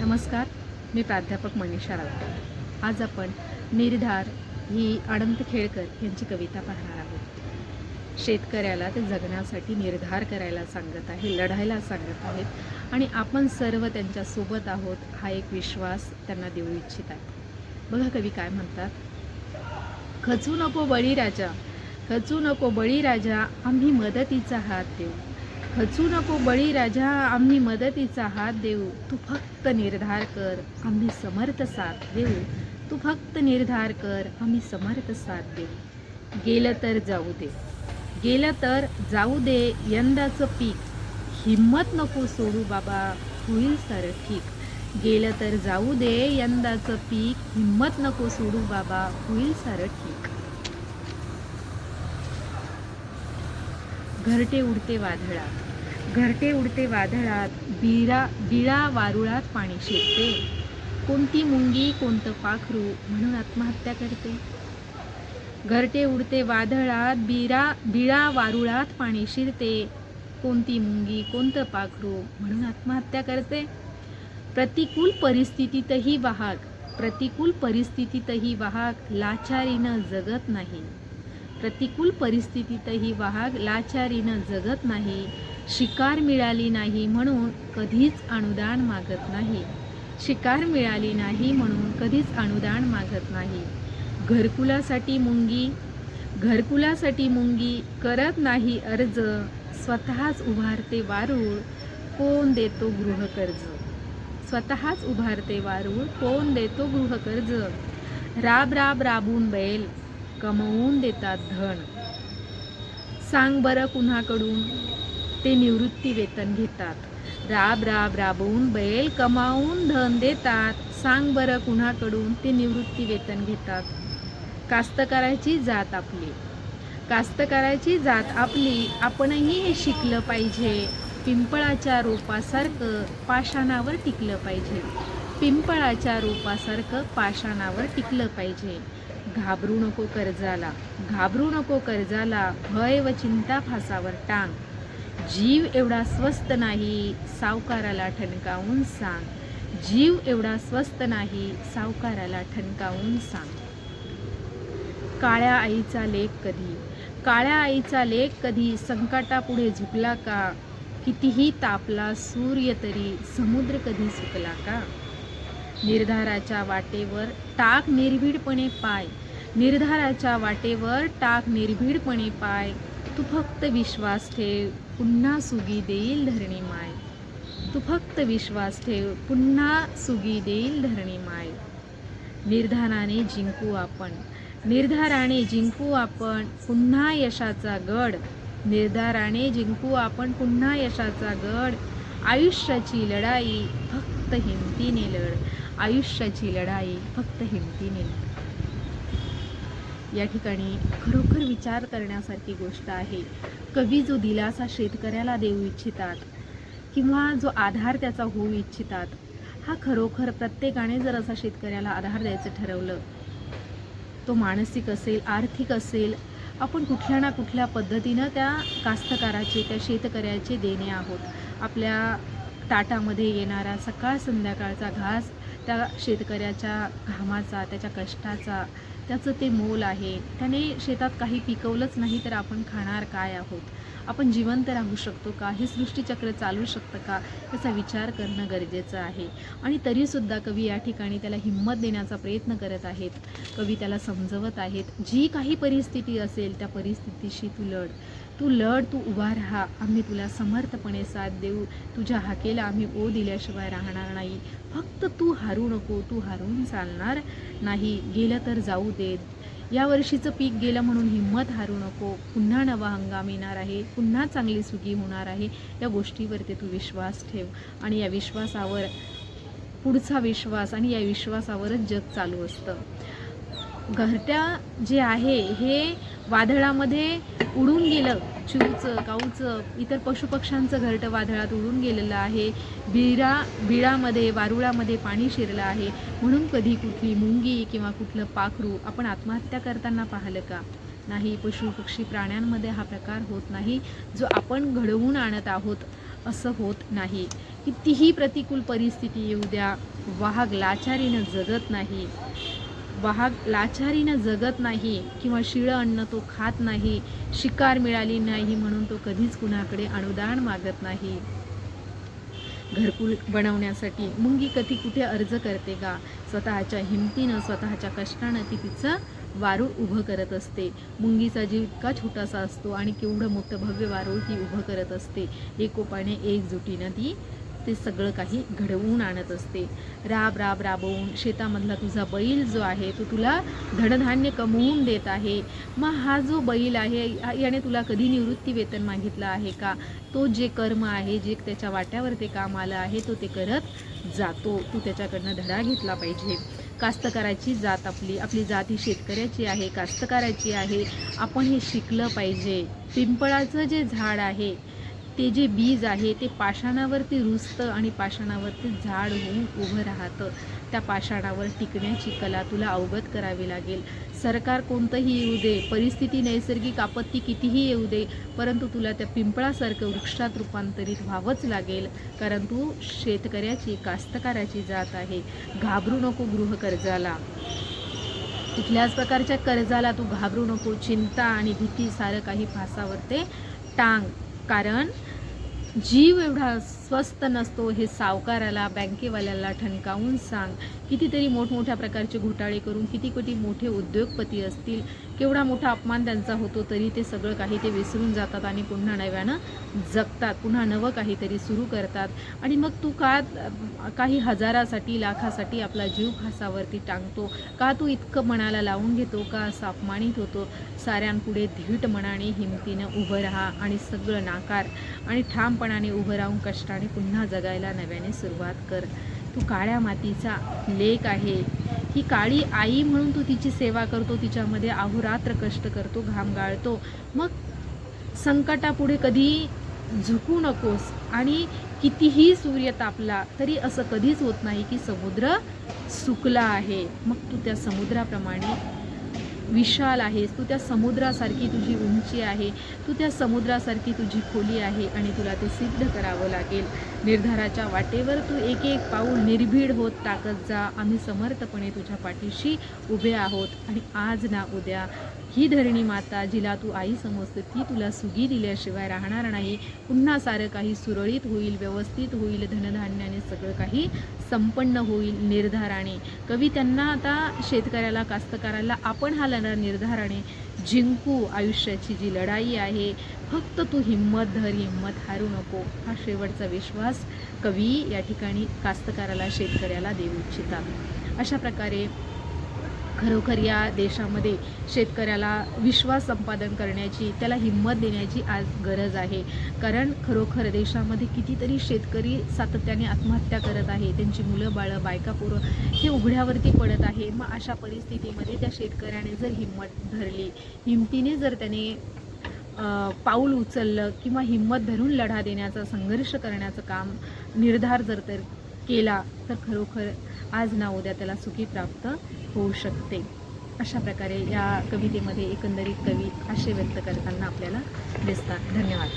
नमस्कार मी प्राध्यापक मनीषा राऊत. आज आपण निर्धार ही अनंत खेळकर यांची कविता पाहणार आहोत. शेतकऱ्याला ते जगण्यासाठी निर्धार करायला सांगत आहे लढायला सांगत आहेत आणि आपण सर्व त्यांच्यासोबत आहोत हा एक विश्वास त्यांना देऊ इच्छित आहे. बघा कवी काय म्हणतात खचू नको बळीराजा खचू नको बळीराजा आम्ही मदतीचा हात देऊ. खचू नको बळीराजा आम्ही मदतीचा हात देऊ. तू फक्त निर्धार कर आम्ही समर्थ साथ देऊ. तू फक्त निर्धार कर आम्ही समर्थ साथ देऊ. गेलं तर जाऊ दे. गेलं तर जाऊ दे यंदाचं पीक. हिम्मत नको सोडू बाबा होईल सारं ठीक. गेलं तर जाऊ दे यंदाचं पीक. हिम्मत नको सोडू बाबा होईल सारं ठीक. घरटे उडते वादळात. घरटे उडते वादळात बिरा बिळा वारुळात पाणी शिरते. कोणती मुंगी कोणतं पाखरू म्हणून आत्महत्या करते? घरटे उडते वादळात बिरा बिळा वारुळात पाणी शिरते. कोणती मुंगी कोणतं पाखरू म्हणून आत्महत्या करते? प्रतिकूल परिस्थितीतही वाहक प्रतिकूल परिस्थितीतही वाहक लाचारीनं जगत नाही. प्रतिकूल परिस्थितीतही वाघ लाचारीनं जगत नाही शिकार मिळाली नाही म्हणून कधीच अनुदान मागत नाही. शिकार मिळाली नाही म्हणून कधीच अनुदान मागत नाही. घरकुलासाठी मुंगी घरकुलासाठी मुंगी करत नाही अर्ज स्वतःच उभारते वारूळ कोण देतो गृहकर्ज? स्वतःच उभारते वारूळ कोण देतो गृहकर्ज? राब राब राबून बैल कमवून देतात धन. सांग बरं कुणाकडून? ते निवृत्ती वेतन घेतात. राब राब राबवून बैल कमावून धन देतात. सांग बरं कुणाकडून? ते निवृत्ती वेतन घेतात. कास्तकाराची जात आपली. कास्तकाराची जात आपली. आपणही हे शिकलं पाहिजे. पिंपळाच्या रोपासारखं पाषाणावर टिकलं पाहिजे. पिंपळाच्या रोपासारखं पाषाणावर टिकलं पाहिजे. घाबरू नको कर्जाला घाबरू नको कर्जाला भय व चिंता फासावर टांग. जीव एवढा स्वस्त नाही सावकाराला ठणकावून सांग. जीव एवढा स्वस्त नाही सावकाराला ठणकावून सांग. काळ्या आईचा लेख कधी? काळ्या आईचा लेख कधी? संकटापुढे झुकला का? कितीही तापला सूर्य तरी समुद्र कधी सुकला का? निर्धाराच्या वाटेवर टाक निर्भीडपणे पाय. निर्धाराच्या वाटेवर टाक निर्भीडपणे पाय. तू फक्त विश्वास ठेव पुन्हा सुगी देईल धरणी माय. तू फक्त विश्वास ठेव पुन्हा सुगी देईल धरणी माय. निर्धाराने जिंकू आपण. निर्धाराने जिंकू आपण पुन्हा यशाचा गड. निर्धाराने जिंकू आपण पुन्हा यशाचा गड. आयुष्याची लढाई फक्त फक्त हिमतीने लढ आयुष्याची लढाई फक्त हिमतीने लढ या ठिकाणी खरोखर विचार करण्यासारखी गोष्ट आहे. कवी जो दिलासा शेतकऱ्याला देऊ इच्छितात किंवा जो आधार त्याचा होऊ इच्छितात हा खरोखर प्रत्येकाने जर असा शेतकऱ्याला आधार द्यायचं ठरवलं तो मानसिक असेल आर्थिक असेल आपण कुठल्या ना कुठल्या पद्धतीनं त्या कास्तकाराचे त्या शेतकऱ्याचे देणे आहोत. आपल्या ताटामध्ये येणारा सकाळ संध्याकाळचा घास त्या शेतकऱ्याच्या घामाचा त्याच्या कष्टाचा त्याचं ते मोल आहे. त्याने शेतात काही पिकवलंच नाही तर आपण खाणार काय आहोत? आपण जिवंत राहू शकतो का? हे सृष्टीचक्र चालू शकतं का? याचा विचार करणं गरजेचं आहे. आणि तरीसुद्धा कवी या ठिकाणी त्याला हिंमत देण्याचा प्रयत्न करत आहेत. कवी त्याला समजवत आहेत. जी काही परिस्थिती असेल त्या परिस्थितीशी तू लढ. तू लढ तू उभा राहा. आम्ही तुला समर्थपणे साथ देऊ. तुझ्या हाकेला आम्ही ओ दिल्याशिवाय राहणार नाही. फक्त तू हारू नको. तू हारून चालणार नाही. गेलं तर जाऊ देत. या वर्षीचं पीक गेलं म्हणून हिंमत हारू नको. पुन्हा नवा हंगाम येणार आहे. पुन्हा चांगली सुगी होणार आहे. या गोष्टीवरती तू विश्वास ठेव. आणि या विश्वासावर पुढचा विश्वास आणि या विश्वासावरच जग चालू असतं. घरट्या जे आहे हे वादळामध्ये उडून गेलं. चिऊचं काऊचं इतर पशुपक्ष्यांचं घरटं वादळात उडून गेलेलं आहे. बिरा बिळामध्ये वारुळामध्ये पाणी शिरलं आहे. म्हणून कधी कुठली मुंगी किंवा कुठलं पाखरू आपण आत्महत्या करताना पाहिलं का? नाही पशु पक्षी प्राण्यांमध्ये हा प्रकार होत नाही जो आपण घडवून आणत आहोत असं होत नाही. कितीही प्रतिकूल परिस्थिती येऊ द्या वाघ लाचारीनं जगत नाही. वाहक लाचारीनं जगत नाही किंवा शिळं अन्न तो खात नाही शिकार मिळाली नाही म्हणून तो कधीच कुणाकडे अनुदान मागत नाही. घरकुल बनवण्यासाठी मुंगी कधी कुठे अर्ज करते का? स्वतःच्या हिमतीनं स्वतःच्या कष्टानं ती तिचं वारूळ उभं करत असते. मुंगीचा जीव इतका छोटासा असतो आणि केवढं मोठं भव्य वारूळ ती उभं करत असते. एकोपाने एकजुटीनं ती ते सगळं काही घडवून आणत असते. राब राब राबवून शेतामधला तुझा बैल जो आहे तो तुला धनधान्य कमवून देत आहे. मग हा जो बैल आहे हा- याने तुला कधी निवृत्ती वेतन मागितलं आहे का? तो जे कर्म आहे जे त्याच्या वाट्यावर ते काम आलं आहे तो ते करत जातो. तू त्याच्याकडनं धडा घेतला पाहिजे. कास्तकाराची जात आपली आपली जात ही शेतकऱ्याची आहे कास्तकाराची आहे. आपण हे शिकलं पाहिजे. पिंपळाचं जे झाड आहे ते जे बीज आहे ते पाषाणावरती रुजतं आणि पाषाणावरती झाड होऊन उभं राहतं. त्या पाषाणावर टिकण्याची कला तुला अवगत करावी लागेल. सरकार कोणतंही येऊ दे परिस्थिती नैसर्गिक आपत्ती कितीही येऊ दे परंतु तुला त्या पिंपळासारखं वृक्षात रूपांतरित व्हावंच लागेल. कारण तू शेतकऱ्याची कास्तकाराची जात आहे. घाबरू नको गृहकर्जाला कुठल्याच प्रकारच्या कर्जाला तू घाबरू नको. चिंता आणि भीती सारं काही फासावर ते टांग. कारण जीव एवढा स्वस्त नसतो हे सावकाराला बँकेवाल्याला ठणकावून सांग. कितीतरी मोठमोठ्या प्रकारचे घोटाळे करून किती कोटी मोठे उद्योगपती असतील. केवढा मोठा अपमान त्यांचा होतो तरी ते सगळं काही ते विसरून जातात आणि पुन्हा नव्यानं जगतात. पुन्हा नवं काहीतरी सुरू करतात. आणि मग तू का काही हजारासाठी लाखासाठी आपला जीव फासावरती टांगतो. का तू इतकं मनाला लावून घेतो? का असं अपमानित होतो? साऱ्यांपुढे धीट मनाने हिमतीनं उभं राहा आणि सगळं नाकार आणि ठामपणाने उभं राहून कष्टाने आणि पुन्हा जगायला नव्याने सुरुवात कर. तू काळ्या मातीचा लेक आहे. ही काळी आई म्हणून तू तिची सेवा करतो तिच्यामध्ये अहोरात्र कष्ट करतो घाम गाळतो. मग संकटापुढे कधी झुकू नकोस आणि कितीही सूर्य तापला तरी असं कधीच होत नाही की समुद्र सुकला आहे. मग तू त्या समुद्राप्रमाणे विशाल आहेस तू त्या समुद्रासारखी तुझी उंची आहे तू त्या समुद्रासारखी तुझी खोली आहे आणि तुला ते सिद्ध करावं लागेल. निर्धाराच्या वाटेवर तू एक एक पाऊल निर्भीड होत टाकत जा. आम्ही समर्थपणे तुझ्या पाठीशी उभे आहोत आणि आज ना उद्या ही धरणी माता जिला तू आई समजते ती तुला सुगी दिल्याशिवाय राहणार नाही. पुन्हा सारं काही सुरळीत होईल व्यवस्थित होईल धनधान्याने सगळं काही संपन्न होईल निर्धाराने. कवी त्यांना आता शेतकऱ्याला कास्तकाराला आपण हा लढा निर्धाराने. जिंकू आयुष्याची जी लढाई आहे फक्त तू हिंमत धर हिंमत हारू नको. हा शेवटचा विश्वास कवी या ठिकाणी कास्तकाराला शेतकऱ्याला देऊ इच्छितात. अशा प्रकारे खरोखर या देशामध्ये शेतकऱ्याला विश्वास संपादन करण्याची त्याला हिंमत देण्याची आज गरज आहे. कारण खरोखर देशामध्ये कितीतरी शेतकरी सातत्याने आत्महत्या करत आहे. त्यांची मुलं बाळं बायका पोरं हे उघड्यावरती पडत आहे. मग अशा परिस्थितीमध्ये त्या शेतकऱ्याने जर हिंमत धरली हिमतीने जर त्याने पाऊल उचललं किंवा हिंमत धरून लढा देण्याचा संघर्ष करण्याचं काम निर्धार जर तर केला तर खरोखर आज ना उद्या त्याला सुखी प्राप्त होऊ शकते. अशा प्रकारे या कवितेमध्ये एकंदरीत कवी आशय व्यक्त करताना आपल्याला दिसतात. धन्यवाद.